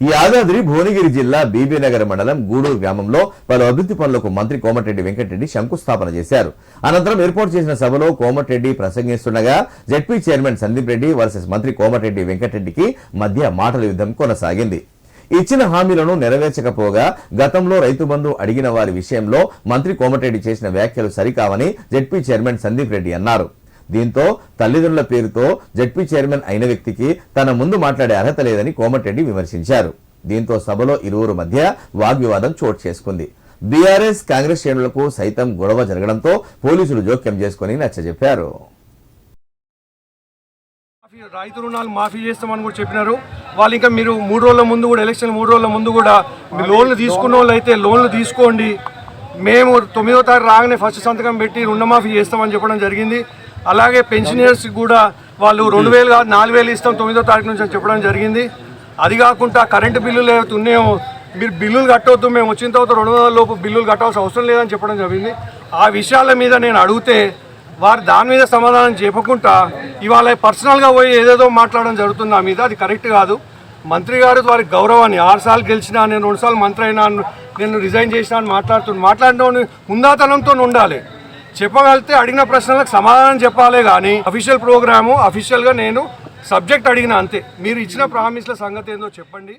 ఈ యాదాద్రి భువనగిరి జిల్లా బీబీనగర్ మండలం గూడూరు గ్రామంలో పలు అభివృద్ధి పనులకు మంత్రి కోమటిరెడ్డి వెంకటరెడ్డి శంకుస్థాపన చేశారు. అనంతరం ఏర్పాటు చేసిన సభలో Komatireddy ప్రసంగిస్తుండగా ZP chairman Sandeep Reddy versus మంత్రి కోమటిరెడ్డి వెంకటరెడ్డికి మధ్య మాటల యుద్ధం కొనసాగింది. ఇచ్చిన హామీలను నెరవేర్చకపోగా గతంలో రైతు బంధు అడిగిన వారి విషయంలో మంత్రి కోమటిరెడ్డి చేసిన వ్యాఖ్యలు సరికావని జెడ్పీ చైర్మన్ సందీప్ రెడ్డి అన్నారు. దీంతో తల్లిదండ్రుల పేరుతో జెడ్పీ చైర్మన్ అయిన వ్యక్తికి తన ముందు మాట్లాడే అర్హత లేదని కోమటిరెడ్డి విమర్శించారు. దీంతో సభలో ఇరువురు మధ్య వాగ్వివాదం చోటు చేసుకుంది. బీఆర్ఎస్ కాంగ్రెస్ శ్రేణులకు సైతం గొడవ జరగడంతో పోలీసులు జోక్యం చేసుకుని నచ్చజెప్పారు. మాఫీ రైతు రుణాలు మాఫీ చేస్తామని కూడా చెప్పినారు. వాళ్ళు ఇంకా మీరు మూడు రోజుల ముందు కూడా ఎలక్షన్ మూడు రోజుల ముందు కూడా మీరు లోన్లు తీసుకున్న వాళ్ళు అయితే లోన్లు తీసుకోండి. మేము తొమ్మిదో తారీఖు రాగానే ఫస్ట్ సంతకం పెట్టి రుణమాఫీ చేస్తామని చెప్పడం జరిగింది. అలాగే పెన్షనర్స్ కూడా వాళ్ళు రెండు వేలు కాదు నాలుగు వేలు ఇస్తాం తొమ్మిదో తారీఖు నుంచి అని చెప్పడం జరిగింది. అది కాకుండా కరెంటు బిల్లులు ఏవైతే మీరు బిల్లులు కట్టవద్దు మేము వచ్చిన తర్వాత రెండు వందల లోపు బిల్లులు కట్టాల్సిన అవసరం లేదని చెప్పడం జరిగింది. ఆ విషయాల మీద నేను అడిగితే వారు దాని మీద సమాధానం చెప్పకుండా ఇవాళ పర్సనల్గా పోయి ఏదేదో మాట్లాడడం జరుగుతుంది నా మీద అది కరెక్ట్ కాదు. మంత్రి గారు వారి గౌరవాన్ని ఆరు సార్లు గెలిచినా నేను రెండు సార్లు మంత్రి అయినా నేను రిజైన్ చేసినా అని మాట్లాడుతున్నాను మాట్లాడడం ముందాతనంతో ఉండాలి. చెప్పగలిగితే అడిగిన ప్రశ్నలకు సమాధానం చెప్పాలే కానీ అఫీషియల్ ప్రోగ్రాము అఫీషియల్గా నేను సబ్జెక్ట్ అడిగిన అంతే. మీరు ఇచ్చిన ప్రామిస్ల సంగతి ఏందో చెప్పండి.